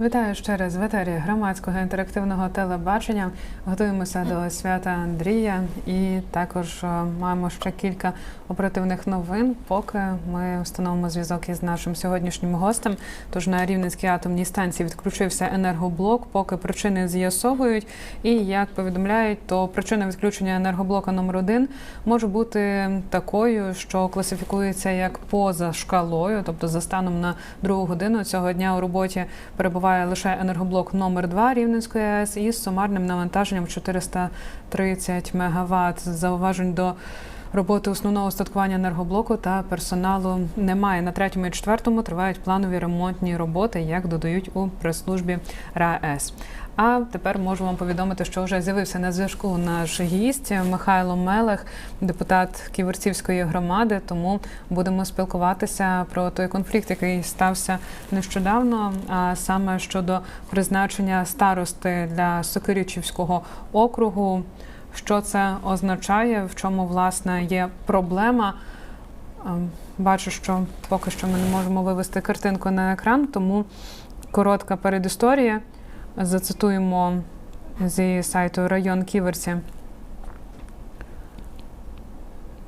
Вітаю ще раз в етері громадського інтерактивного телебачення. Готуємося до свята Андрія і також е, маємо ще кілька оперативних новин, поки ми встановимо зв'язок із нашим сьогоднішнім гостем. Тож на Рівненській атомній станції відключився енергоблок, поки причини з'ясовують. І як повідомляють, то причина відключення енергоблока номер 1 може бути такою, що класифікується як поза шкалою, тобто за станом на другу годину цього дня у роботі перебуває лише енергоблок номер 2 Рівненської АЕС із сумарним навантаженням 430 МВт. Зауважень до роботи основного устаткування енергоблоку та персоналу немає. На третьому і четвертому тривають планові ремонтні роботи, як додають у прес-службі РаЕС. А тепер можу вам повідомити, що вже з'явився на зв'язку наш гість Михайло Мелех, депутат Ківерцівської громади. Тому будемо спілкуватися про той конфлікт, який стався нещодавно, а саме щодо призначення старости для Сокиричівського округу. Що це означає, в чому власне є проблема? Ем, Бачу, що поки що ми не можемо вивести картинку на екран, тому коротка передісторія. Зацитуємо зі сайту район Ківерці.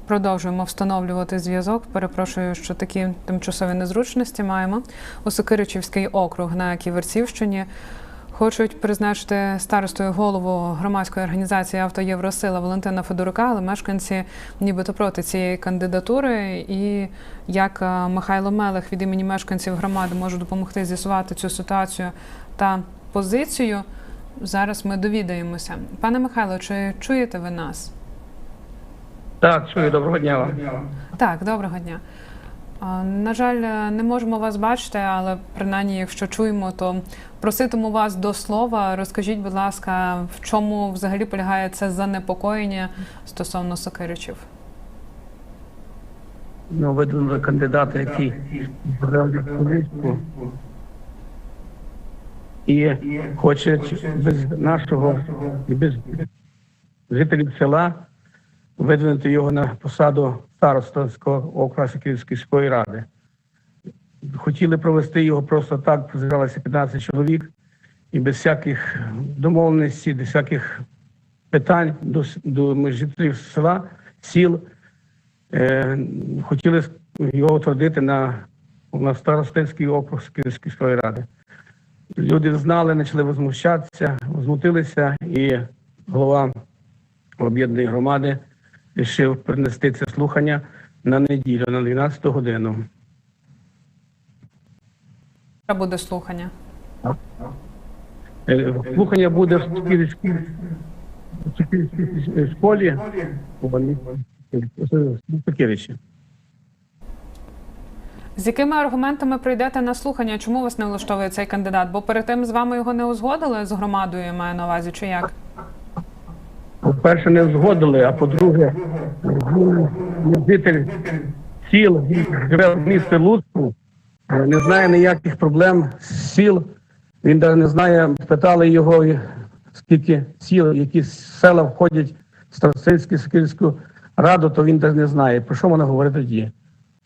Продовжуємо встановлювати зв'язок. Перепрошую, що такі тимчасові незручності маємо. У Сокиричівський округ на Ківерцівщині хочуть призначити старостою голову громадської організації «Автоєвросила» Валентина Федорука, але мешканці нібито проти цієї кандидатури. І як е, Михайло Мелех від імені мешканців громади може допомогти з'ясувати цю ситуацію та позицію, зараз ми довідаємося. Пане Михайло, чи чуєте ви нас? Так, чую, доброго дня вам. Так, доброго дня. На жаль, не можемо вас бачити, але принаймні, якщо чуємо, то проситиму вас до слова. Розкажіть, будь ласка, в чому взагалі полягає це занепокоєння стосовно Сокиричів? Ну, видвинули кандидата, який брав політику і хоче без нашого і без жителів села видвинути його на посаду старостинського округу Київської ради. Хотіли провести його просто так, зібралося 15 чоловік, і без всяких домовленостей, без всяких питань до, до жителів села, сіл. Е, хотіли його утвердити на, на старостинський округ Київської ради. Люди знали, почали возмущатися, возмутилися, і голова об'єднаної громади вирішив принести це слухання на неділю, на 12 годину. Це буде слухання. Е, Слухання буде в Сокирській школі в Сокиричі. З якими аргументами прийдете на слухання? Чому вас не влаштовує цей кандидат? Бо перед тим з вами його не узгодили з громадою, я маю на увазі, чи як? По-перше, не згодили, а по-друге, він житель сіл, він живе в місті Луцьку, не знає ніяких проблем з сіл. Він навіть не знає, питали його, скільки сіл, які села входять в Старосильську Сокільську раду, то він навіть не знає, про що вона говорить тоді.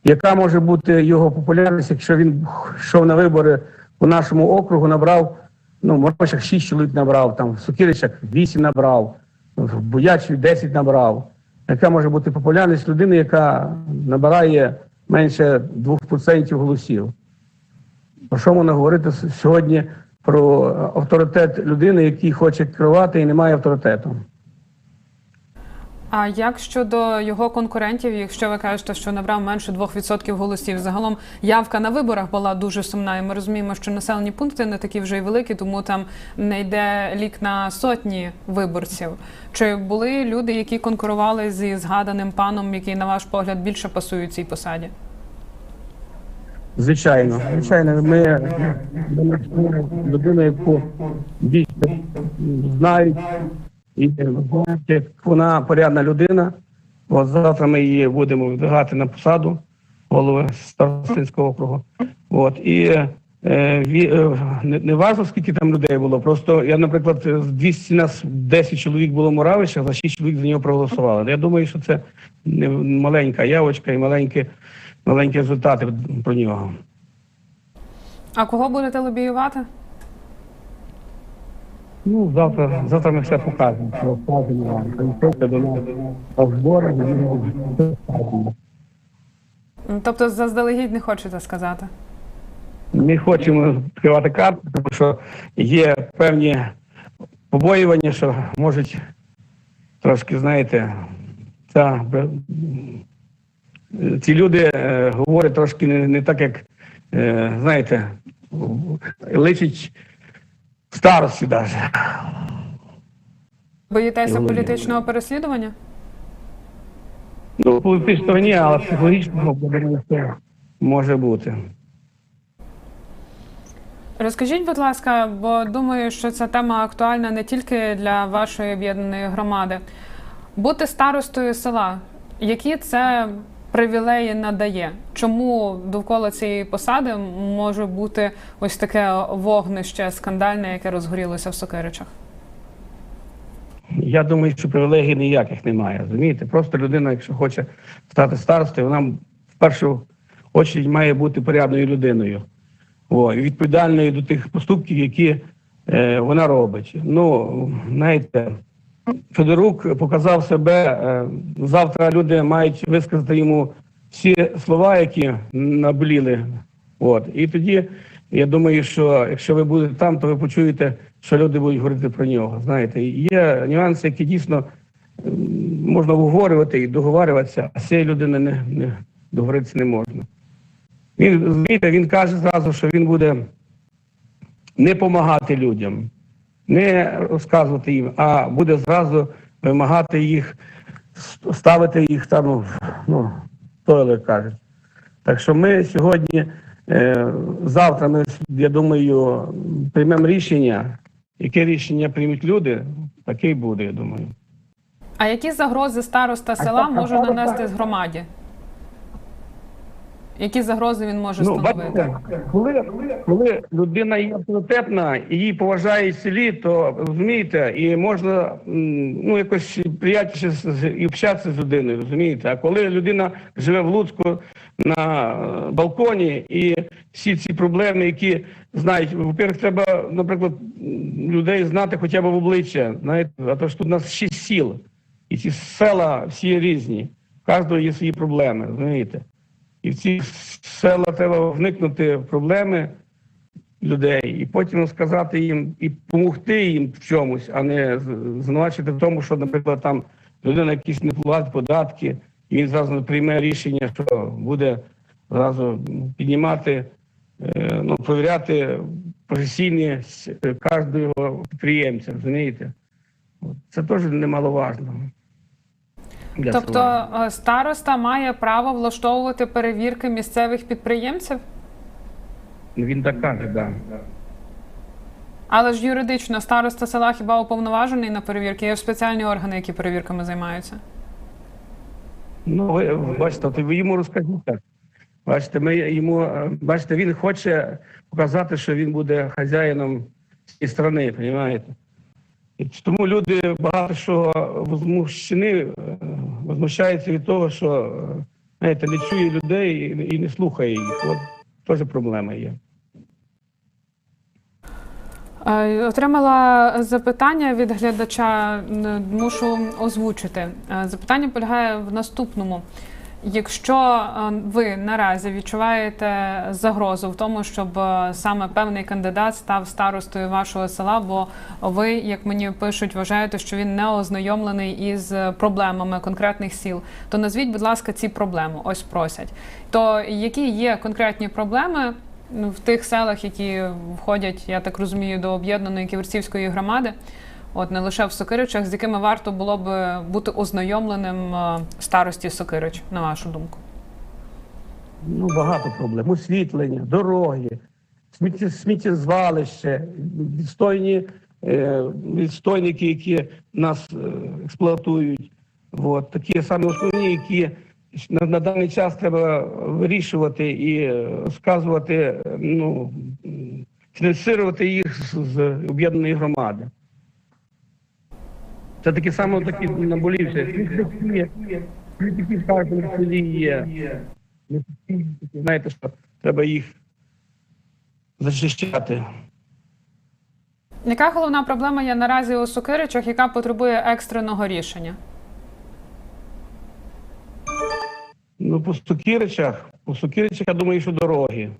Яка може бути його популярність, якщо він йшов на вибори у нашому округу, набрав, ну, Морочах 6 чоловік набрав, там в Сокиричах 8 набрав, в Буячі 10 набрав. Яка може бути популярність людини, яка набирає менше 2% голосів? Про що можна говорити сьогодні про авторитет людини, який хоче керувати і не має авторитету? А як щодо його конкурентів, якщо ви кажете, що набрав менше 2% голосів, загалом явка на виборах була дуже сумна, і ми розуміємо, що населені пункти не такі вже й великі, тому там не йде лік на сотні виборців. Чи були люди, які конкурували зі згаданим паном, який, на ваш погляд, більше пасують цій посаді? Звичайно, звичайно, ми людину, яку більше знають, і вона порядна людина. От завтра ми її будемо видвигати на посаду голови Старостинського округу. От і е, е, не, не важливо, скільки там людей було. Просто я, наприклад, з 200 нас 10 чоловік було Муравича, за 6 чоловік за нього проголосували. Я думаю, що це маленька явочка і маленькі, маленькі результати про нього. А кого будете лобіювати? Ну, завтра, завтра ми все покажемо. Розкажемо вам. Приходьте до нас на збори, і ми все скажемо. Тобто заздалегідь не хочете сказати? Ми хочемо відкривати карту, тому що є певні побоювання, що можуть трошки, знаєте, ця, ці люди е, говорять трошки не, не так, як, е, знаєте, личить старості навіть. Боїтеся політичного переслідування? Ну, політичного ні, але психологічного може бути. Розкажіть, будь ласка, бо думаю, що ця тема актуальна не тільки для вашої об'єднаної громади. Бути старостою села, які це привілеї надає? Чому довкола цієї посади може бути ось таке вогнище скандальне, яке розгорілося в Сокиричах? Я думаю, що привілегій ніяких немає. Розумієте? Просто людина, якщо хоче стати старостою, вона в першу очередь має бути порядною людиною. О, відповідальною до тих поступків, які е, вона робить. Ну, знаєте, Федорук показав себе. Е, завтра люди мають висказати йому всі слова, які наболіли. От. І тоді я думаю, що якщо ви будете там, то ви почуєте, що люди будуть говорити про нього. Знаєте, є нюанси, які дійсно можна обговорювати і договарюватися, а з цієї людини не, не договоритися не можна. Він розумієте, він каже зразу, що він буде не допомагати людям, не розказувати їм, а буде зразу вимагати їх, ставити їх там, в, ну, тойле кажуть. Так що ми сьогодні, е, завтра ми, я думаю, приймемо рішення. Яке рішення приймуть люди, таке й буде, я думаю. А які загрози староста села може нанести з громаді? Які загрози він може Ну, становити? коли, коли людина є авторитетна і її поважають в селі, то розумієте, і можна ну якось приятніше і общатися з людиною, розумієте? А коли людина живе в Луцьку на е, балконі і всі ці проблеми, які знають, во-первых, треба, наприклад, людей знати хоча б в обличчя, знаєте, а то ж тут у нас шість сіл, і ці села всі різні, в кожного є свої проблеми, розумієте? І в ці села треба вникнути в проблеми людей, і потім сказати їм і допомогти їм в чомусь, а не звинувачити в тому, що, наприклад, там людина якісь не платить податки, і він зразу прийме рішення, що буде зразу піднімати, е, ну, провіряти професійність е, кожного підприємця, розумієте? Це теж немаловажно. Для Тобто села. староста має право влаштовувати перевірки місцевих підприємців, Ну, він так каже, так. Да. але ж юридично староста села хіба уповноважений на перевірки? Є ж спеціальні органи, які перевірками займаються. Ну, ви бачите, то ви йому розкажіть так. Бачите, ми йому, е, бачите, він хоче показати, що він буде хазяїном цієї країни, розумієте? Тому люди багато що возмущені, е, возмущаються від того, що е, знаєте, не чує людей і, не слухає їх. От теж проблема є. Е, Отримала запитання від глядача, мушу озвучити. Запитання полягає в наступному. Якщо е, ви наразі відчуваєте загрозу в тому, щоб е, саме певний кандидат став старостою вашого села, бо ви, як мені пишуть, вважаєте, що він не ознайомлений із проблемами конкретних сіл, то назвіть, будь ласка, ці проблеми. Ось просять. То які є конкретні проблеми ну, в тих селах, які входять, я так розумію, до об'єднаної ківерцівської громади, от не лише в Сокиричах, з якими варто було б бути ознайомленим е, старості Сокирич, на вашу думку? Ну, багато проблем. Освітлення, дороги, сміття, сміттєзвалище, відстойні е, відстойники, які нас е, експлуатують. От, такі самі основні, які на, на даний час треба вирішувати і е, сказувати, е, ну, фінансувати їх з, з об'єднаної громади. Це такі саме такі наболівші. Смітники в кожному селі є. Знаєте, що треба їх захищати. Яка головна проблема є наразі у Сокиричах, яка потребує екстреного рішення? Ну, по Сокиричах, по Сокиричах, я думаю, що дороги.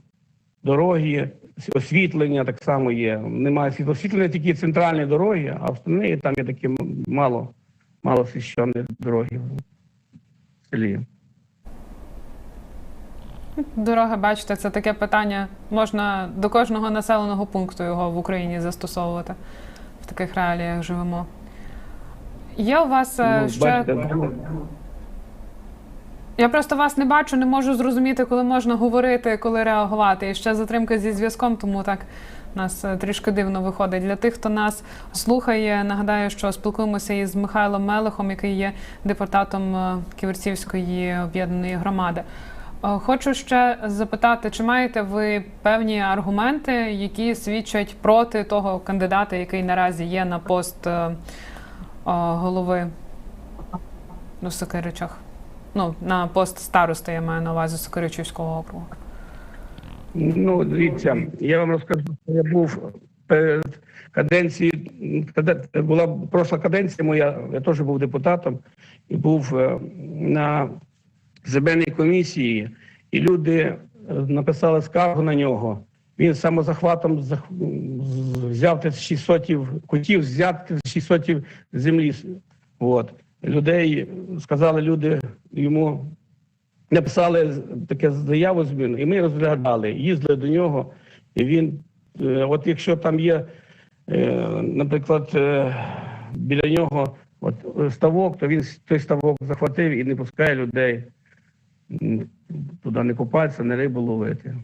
Дороги, освітлення так само є. Немає. Освітлення тільки центральні дороги, а остальні там є такі мало, мало освіщені дороги в селі. Дороги, бачите, це таке питання. Можна до кожного населеного пункту його в Україні застосовувати. В таких реаліях живемо. Є у вас е, Ну, ще. бачите, Я просто вас не бачу, не можу зрозуміти, коли можна говорити, коли реагувати. І ще затримка зі зв'язком, тому так нас е, трішки дивно виходить. Для тих, хто нас слухає, нагадаю, що спілкуємося із Михайлом Мелехом, який є депутатом е, Ківерцівської об'єднаної громади. Е, Хочу ще запитати, чи маєте ви певні аргументи, які свідчать проти того кандидата, який наразі є на пост голови у Сокиричах? Ну, на пост староста я маю на увазі Сокиричівського округу. Ну, дивіться, я вам розкажу, що я був перед каденцією, була пройшла каденція моя, я теж був депутатом і був е, на земельній комісії, і люди е, написали скаргу на нього. Він самозахватом взяв те 600, хотів взяти 600 землі. От. Людей сказали люди йому написали таке заяву зміну, і ми розглядали, їздили до нього, і він, е, от якщо там є, е, наприклад, е, біля нього от, ставок, то він той ставок захватив і не пускає людей туди не купатися, не рибу ловити.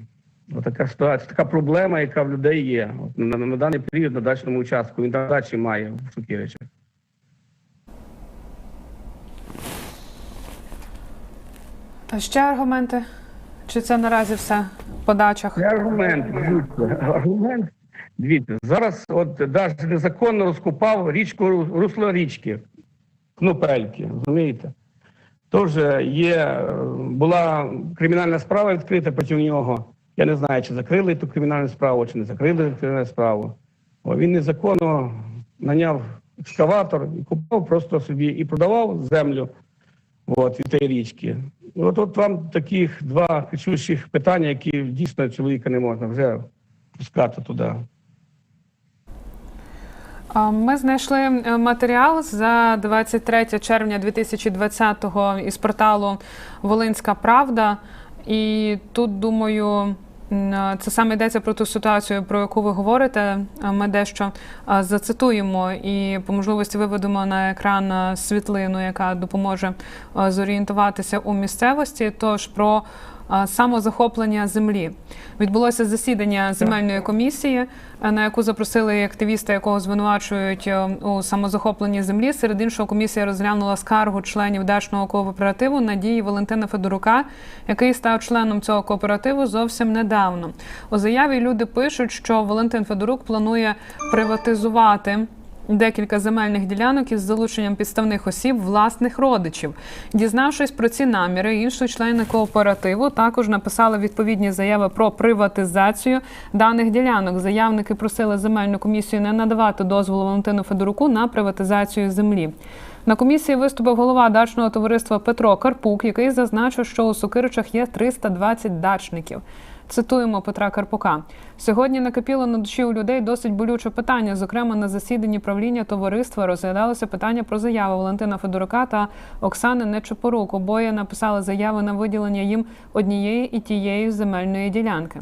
Ось така ситуація, така проблема, яка в людей є. От на, на, на даний період на дачному участку. Він там дачі має в Сукіричах. А ще аргументи? Чи це наразі все по дачах? Це аргумент. Аргумент. Дивіться, зараз от навіть незаконно розкопав річку русло річки Кнопельки, розумієте? Тож є, е, була кримінальна справа відкрита проти нього. Я не знаю, чи закрили ту кримінальну справу, чи не закрили кримінальну справу. О, він незаконно наняв екскаватор і купив просто собі і продавав землю от, від тієї річки. От, от вам таких два кричущих питання, які дійсно чоловіка не можна вже пускати туди. Ми знайшли е, матеріал за 23 червня 2020-го із порталу Волинська Правда. І тут, думаю, це саме йдеться про ту ситуацію, про яку ви говорите. Ми дещо зацитуємо і по можливості виведемо на екран світлину, яка допоможе зорієнтуватися у місцевості. Тож про самозахоплення землі відбулося засідання земельної комісії, е, на яку запросили активіста, якого звинувачують е, у самозахопленні землі. Серед іншого, комісія розглянула скаргу членів дачного кооперативу Надії Валентина Федорука, який став членом цього кооперативу зовсім недавно. У заяві люди пишуть, що Валентин Федорук планує приватизувати. Декілька земельних ділянок із залученням підставних осіб власних родичів. Дізнавшись про ці наміри, інші члени кооперативу також написали відповідні заяви про приватизацію даних ділянок. Заявники просили земельну комісію не надавати дозволу Валентину Федоруку на приватизацію землі. На комісії виступив голова дачного товариства Петро Карпук, який зазначив, що у Сокиричах є 320 дачників. Цитуємо Петра Карпука. Сьогодні накипіло на душі у людей досить болюче питання. Зокрема, на засіданні правління товариства розглядалося питання про заяву Валентина Федорука та Оксани Нечепорук. Обоє написали заяви на виділення їм однієї і тієї земельної ділянки.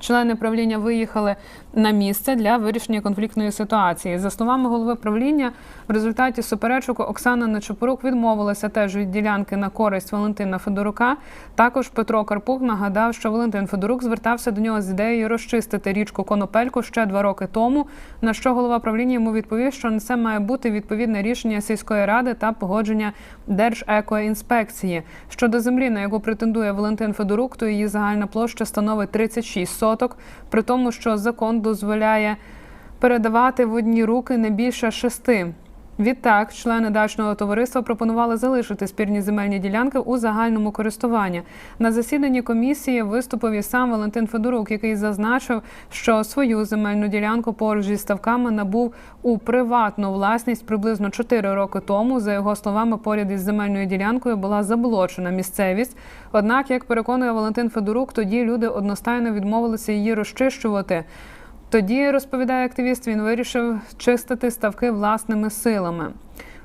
Члени правління виїхали на місце для вирішення конфліктної ситуації. За словами голови правління, в результаті суперечок Оксана Нечопорук відмовилася теж від ділянки на користь Валентина Федорука. Також Петро Карпук нагадав, що Валентин Федорук звертався до нього з ідеєю розчистити річку Конопельку ще два роки тому. На що голова правління йому відповів, що на це має бути відповідне рішення сільської ради та погодження Держекоінспекції. Щодо землі, на яку претендує Валентин Федорук, то її загальна площа становить 36 соток, при тому, що закон дозволяє передавати в одні руки не більше шести. Відтак, члени дачного товариства пропонували залишити спірні земельні ділянки у загальному користуванні. На засіданні комісії виступив і сам Валентин Федорук, який зазначив, що свою земельну ділянку поруч зі ставками набув у приватну власність приблизно 4 роки тому. За його словами, поряд із земельною ділянкою була заблочена місцевість. Однак, як переконує Валентин Федорук, тоді люди одностайно відмовилися її розчищувати. Тоді розповідає активіст, він вирішив чистити ставки власними силами.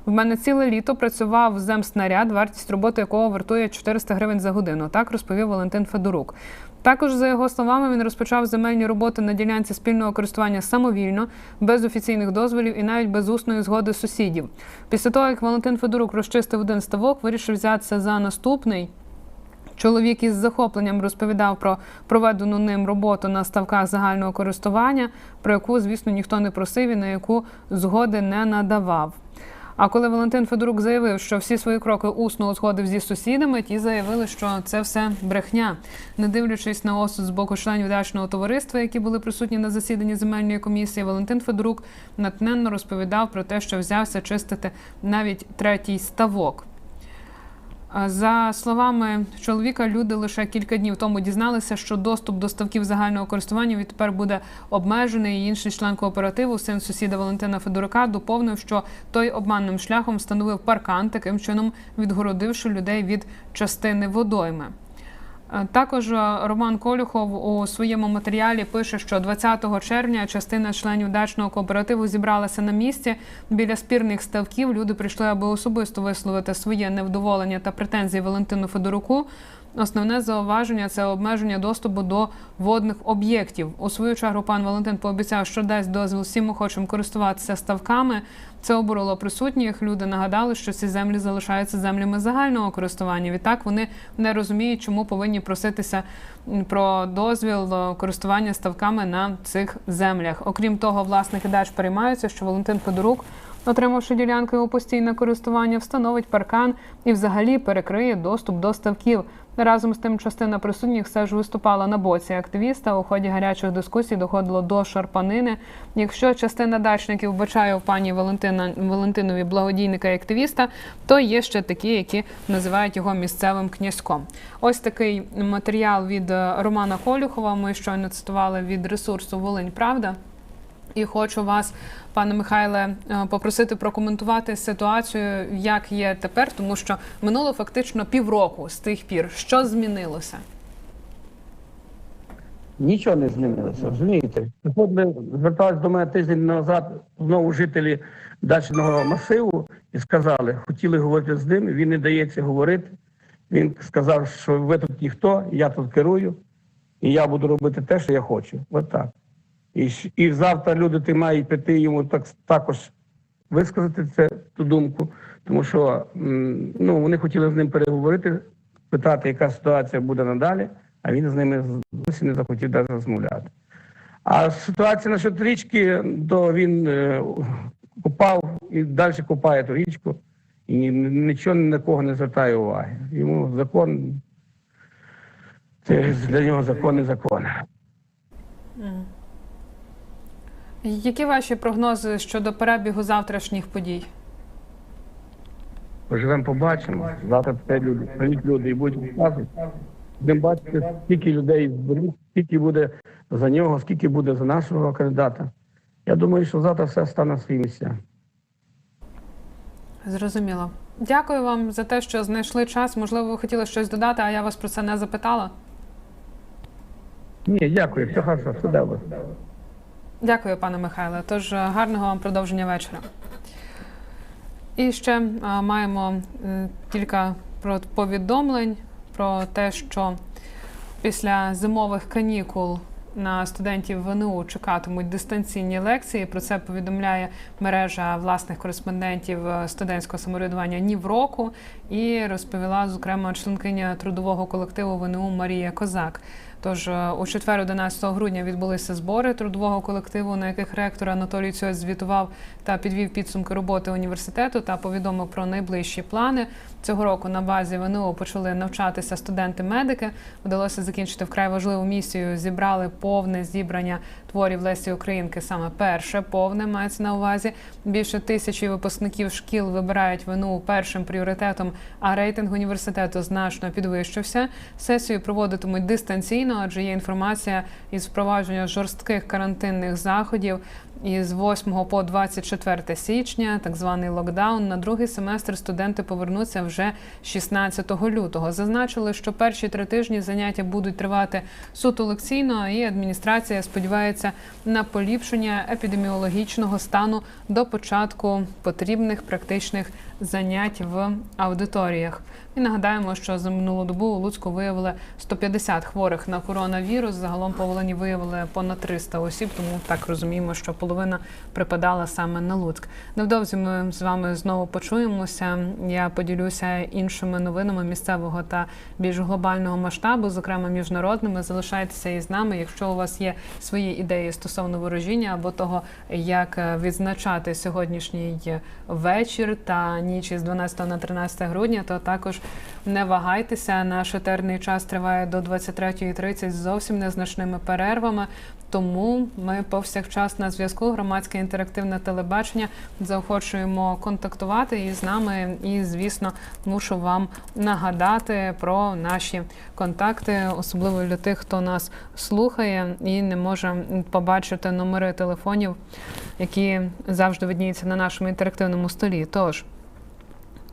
В мене ціле літо працював земснаряд, вартість роботи якого вартує 400 гривень за годину. Так розповів Валентин Федорук. Також, за його словами, він розпочав земельні роботи на ділянці спільного користування самовільно, без офіційних дозволів і навіть без усної згоди сусідів. Після того, як Валентин Федорук розчистив один ставок, вирішив взятися за наступний. Чоловік із захопленням розповідав про проведену ним роботу на ставках загального користування, про яку, звісно, ніхто не просив і на яку згоди не надавав. А коли Валентин Федорук заявив, що всі свої кроки усно узгодив зі сусідами, ті заявили, що це все брехня. Не дивлячись на осуд з боку членів дачного товариства, які були присутні на засіданні земельної комісії, Валентин Федорук натненно розповідав про те, що взявся чистити навіть третій ставок. За словами чоловіка, люди лише кілька днів тому дізналися, що доступ до ставків загального користування відтепер буде обмежений. Інший член кооперативу, син сусіда Валентина Федорука, доповнив, що той обманним шляхом встановив паркан, таким чином відгородивши людей від частини водойми. Е, Також е, Роман Колюхов у своєму матеріалі пише, що 20 червня частина членів дачного кооперативу зібралася на місці біля спірних ставків. Люди прийшли, аби особисто висловити своє невдоволення та претензії Валентину Федоруку. Основне зауваження це обмеження доступу до водних об'єктів. У свою чергу пан Валентин пообіцяв, що дасть дозвіл всім охочим користуватися ставками. Це обурило присутніх. Люди нагадали, що ці землі залишаються землями загального користування. Відтак вони не розуміють, чому повинні проситися про дозвіл користування ставками на цих землях. Окрім того, власники дач переймаються, що Валентин Федорук, отримавши ділянки у постійне користування, встановить паркан і взагалі перекриє доступ до ставків. Разом з тим, частина присутніх все ж виступала на боці активіста. У ході гарячих дискусій доходило до шарпанини. Якщо частина дачників вбачає в пані Валентина Валентинові благодійника і активіста, то є ще такі, які називають його місцевим князьком. Ось такий матеріал від е, Романа Колюхова. Ми щойно цитували від ресурсу Волинь Правда. І хочу вас, пане Михайле, е, попросити прокоментувати ситуацію, як є тепер, тому що минуло фактично півроку з тих пір. Що змінилося? Нічого не змінилося, розумієте? Приходили, звертались до мене тиждень назад знову жителі дачного масиву і сказали, хотіли говорити з ним, він не дається говорити. Він сказав, що ви тут ніхто, я тут керую, і я буду робити те, що я хочу. От так. І, і завтра люди ти мають піти йому так, також висказати це, ту думку, тому що ну, вони хотіли з ним переговорити, питати, яка ситуація буде надалі, а він з ними зовсім не захотів навіть розмовляти. А ситуація насчет річки, то він е, купав і далі купає ту річку, і нічого ні на кого не звертає уваги. Йому закон, це для нього закон не закон. Які ваші прогнози щодо перебігу завтрашніх подій? Поживемо, побачимо. Завтра прийдуть люди, прийдуть люди і будуть розказувати. Будемо бачити, скільки людей зберуть, скільки буде за нього, скільки буде за нашого кандидата. Я думаю, що завтра все стане свої місця. Зрозуміло. Дякую вам за те, що знайшли час. Можливо, ви хотіли щось додати, а я вас про це не запитала. Ні, дякую, все хорошо, все добре. Дякую, пане Михайле. Тож е, гарного вам продовження вечора. І ще е, маємо е, кілька повідомлень про те, що після зимових канікул на студентів ВНУ чекатимуть дистанційні лекції. Про це повідомляє мережа власних кореспондентів е, студентського самоврядування Нівроку і розповіла зокрема членкиня трудового колективу ВНУ Марія Козак. Тож е, у четвер, 11 грудня, відбулися збори трудового колективу, на яких ректор Анатолій Цьось звітував та підвів підсумки роботи університету та повідомив про найближчі плани. Цього року на базі ВНО почали навчатися студенти-медики. Вдалося закінчити вкрай важливу місію. Зібрали повне зібрання творів Лесі Українки саме перше повне мається на увазі. Більше тисячі випускників шкіл вибирають вину першим пріоритетом, а рейтинг університету значно підвищився. Сесію проводитимуть дистанційно, адже є інформація із впровадження жорстких карантинних заходів. Із 8 по 24 січня, так званий локдаун, на другий семестр студенти повернуться вже 16 лютого. Зазначили, що перші три тижні заняття будуть тривати суто лекційно, і адміністрація сподівається на поліпшення епідеміологічного стану до початку потрібних практичних занять в аудиторіях. І нагадаємо, що за минулу добу у Луцьку виявили 150 хворих на коронавірус. Загалом по виявили понад 300 осіб, тому так розуміємо, що половина припадала саме на Луцьк. Невдовзі ми з вами знову почуємося. Я поділюся іншими новинами місцевого та більш глобального масштабу, зокрема міжнародними. Залишайтеся із нами. Якщо у вас є свої ідеї стосовно ворожіння або того, як е, відзначати сьогоднішній вечір та ніч із 12 на 13 грудня, то також не вагайтеся. Наш етерний час триває до 23.30 з зовсім незначними перервами. Тому ми повсякчас на зв'язку. Громадське інтерактивне телебачення заохочуємо контактувати із нами. І, звісно, мушу вам нагадати про наші контакти, особливо для тих, хто нас слухає і не може побачити номери телефонів, які завжди видніються на нашому інтерактивному столі. Тож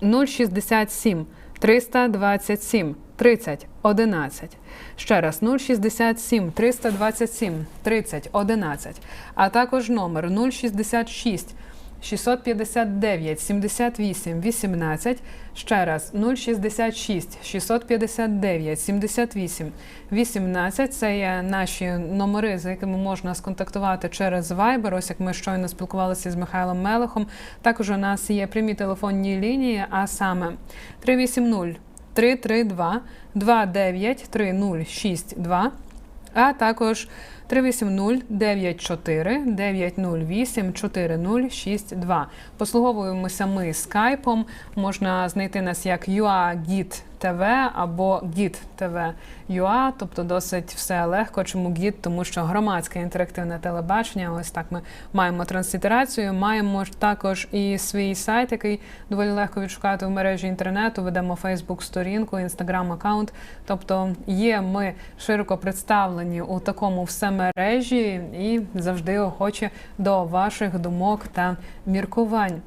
067 327 30 11. Ще раз 067 327 30 11. А також номер 066 659 78 18. Ще раз 066 659 78 18. Це є наші номери, за якими можна сконтактувати через Viber. Ось як ми щойно спілкувалися з Михайлом Мелехом. Також у нас є прямі телефонні лінії, а саме 380 332 293062, а також 380 94 908 4062. Послуговуємося ми скайпом. Можна знайти нас як UAGIT TV або TV UA, тобто досить все легко. Чому GIT? Тому що громадське інтерактивне телебачення. Ось так ми маємо транслітерацію. Маємо також і свій сайт, який доволі легко відшукати в мережі інтернету. Ведемо Facebook сторінку, Instagram аккаунт. Тобто є ми широко представлені у такому всемережі і завжди охочі до ваших думок та міркувань.